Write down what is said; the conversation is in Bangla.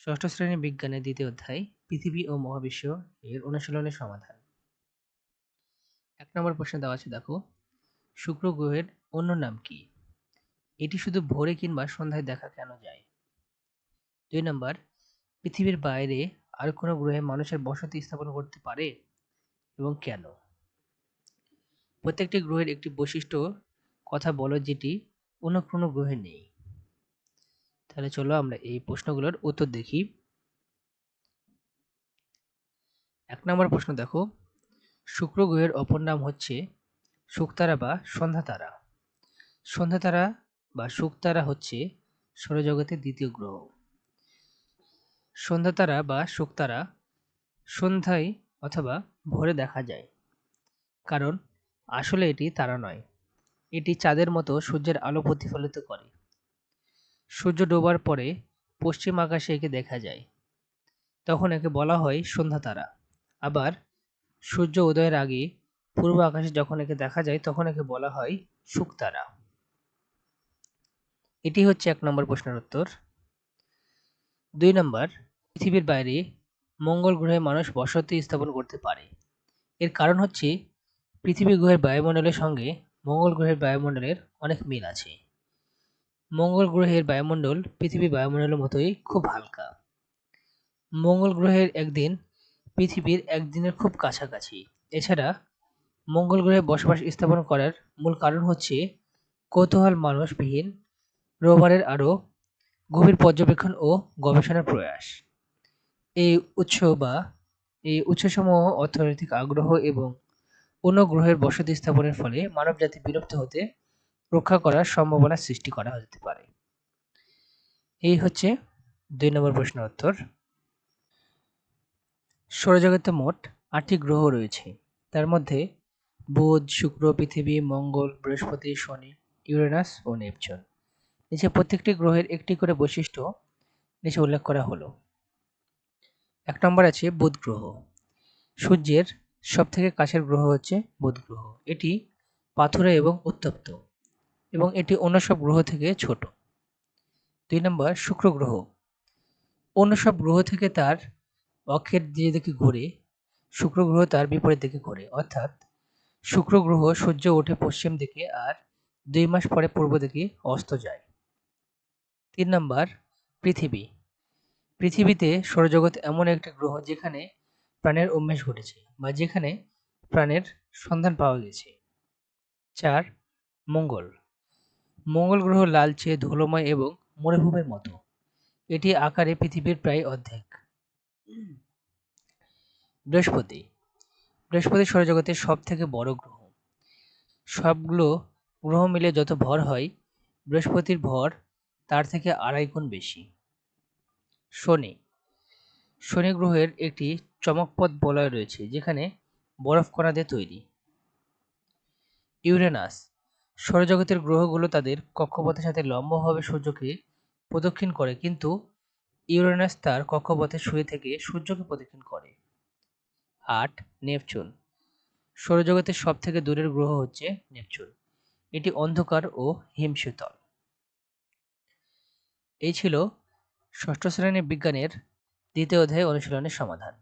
ষষ্ঠ শ্রেণির বিজ্ঞানের দ্বিতীয় অধ্যায়, পৃথিবী ও মহাবিশ্ব এর অনুশীলনের সমাধান। এক নম্বর প্রশ্ন দেওয়া আছে, দেখো, শুক্র গ্রহের অন্য নাম কি? এটি শুধু ভোরে কিংবা সন্ধ্যায় দেখা কেন যায়? দুই নম্বর, পৃথিবীর বাইরে আর কোনো গ্রহে মানুষের বসতি স্থাপন করতে পারে এবং কেন? প্রত্যেকটি গ্রহের একটি বৈশিষ্ট্য, কথা বলো যেটি অন্য কোনো গ্রহে নেই। তাহলে চলো আমরা এই প্রশ্নগুলোর উত্তর দেখি। এক নম্বর প্রশ্ন দেখো, শুক্র গ্রহের অপর নাম হচ্ছে শুকতারা বা সন্ধ্যা তারা সন্ধ্যা তারা বা শুকতারা হচ্ছে সৌরজগতের দ্বিতীয় গ্রহ। সন্ধ্যা তারা বা শুকতারা সন্ধ্যায় অথবা ভোরে দেখা যায়। কারণ আসলে এটি তারা নয়, এটি চাঁদের মতো সূর্যের আলো প্রতিফলিত করে। সূর্য ডোবার পরে পশ্চিম আকাশে একে দেখা যায়। তখন একে বলা হয় সন্ধ্যা তারা। আবার সূর্য উদয়ের আগে পূর্ব আকাশে যখন একে দেখা যায়, তখন একে বলা হয় শুকতারা এটি হচ্ছে এক নম্বর প্রশ্নের উত্তর। দুই নম্বর, পৃথিবীর বাইরে মঙ্গল গ্রহে মানুষ বসতি স্থাপন করতে পারে। এর কারণ হচ্ছে, পৃথিবী গ্রহের বায়ুমণ্ডলের সঙ্গে মঙ্গল গ্রহের বায়ুমণ্ডলের অনেক মিল আছে। মঙ্গল গ্রহের বায়ুমণ্ডল পৃথিবীর বায়ুমণ্ডলের মতোই খুব হালকা। মঙ্গল গ্রহের একদিন পৃথিবীর একদিনের খুব কাছাকাছি। এছাড়া মঙ্গল গ্রহে বসবাস স্থাপন করার মূল কারণ হচ্ছে কৌতূহল মানুষবিহীন রোভারের আরও গভীর পর্যবেক্ষণ ও গবেষণার প্রয়াস। এই উৎস বা এই উৎসসমূহ অর্থনৈতিক আগ্রহ এবং অন্য গ্রহের বসতি স্থাপনের ফলে মানবজাতি বিলুপ্ত হতে রক্ষা করার সম্ভাবনা সৃষ্টি করা যেতে পারে। এই হচ্ছে দুই নম্বর প্রশ্নের উত্তর। সৌরজগতে মোট আটটি গ্রহ রয়েছে। তার মধ্যে বুধ, শুক্র, পৃথিবী, মঙ্গল, বৃহস্পতি, শনি, ইউরেনাস ও নেপচুন। নিচে প্রত্যেকটি গ্রহের একটি করে বৈশিষ্ট্য নিচে উল্লেখ করা হলো। এক নম্বর আছে বুধ গ্রহ। সূর্যের সবথেকে কাছের গ্রহ হচ্ছে বুধ গ্রহ। এটি পাথুরে এবং উত্তপ্ত। এবং এটি অন্য সব গ্রহ থেকে ছোট। দুই নম্বর শুক্র গ্রহ। অন্য সব গ্রহ থেকে তার অক্ষের দিয়ে দিকে ঘুরে শুক্র গ্রহ তার বিপরীত দিকে ঘুরে। অর্থাৎ শুক্র গ্রহ সূর্য ওঠে পশ্চিম দিকে আর দুই মাস পরে পূর্ব দিকে অস্ত যায়। তিন নম্বর পৃথিবী। পৃথিবীতে সৌরজগৎ এমন একটি গ্রহ যেখানে প্রাণের উন্মেষ ঘটেছে বা যেখানে প্রাণের সন্ধান পাওয়া গেছে। চার মঙ্গল। মঙ্গল গ্রহ লালচে ধুলোময় এবং মরুভূমির মতো। এটি আকারে পৃথিবীর প্রায় অর্ধেক। বৃহস্পতি। বৃহস্পতি সৌরজগতের সব থেকে বড় গ্রহ। সবগুলো গ্রহ মিলে যত ভর হয়, বৃহস্পতির ভর তার থেকে আড়াই গুণ বেশি। শনি। শনি গ্রহের একটি চমকপথ বলয় রয়েছে, যেখানে বরফ কণা দিয়ে তৈরি। ইউরেনাস। সৌরজগতের গ্রহগুলো তাদের কক্ষপথের সাথে লম্বভাবে সূর্যকে প্রদক্ষিণ করে, কিন্তু ইউরেনাস তার কক্ষপথে শুয়ে থেকে সূর্যকে প্রদক্ষিণ করে। আট, নেপচুন। সৌরজগতের সব থেকে দূরের গ্রহ হচ্ছে নেপচুন। এটি অন্ধকার ও হিমশীতল। এই ছিল ষষ্ঠ শ্রেণির বিজ্ঞানের দ্বিতীয় অধ্যায় অনুশীলনের সমাধান।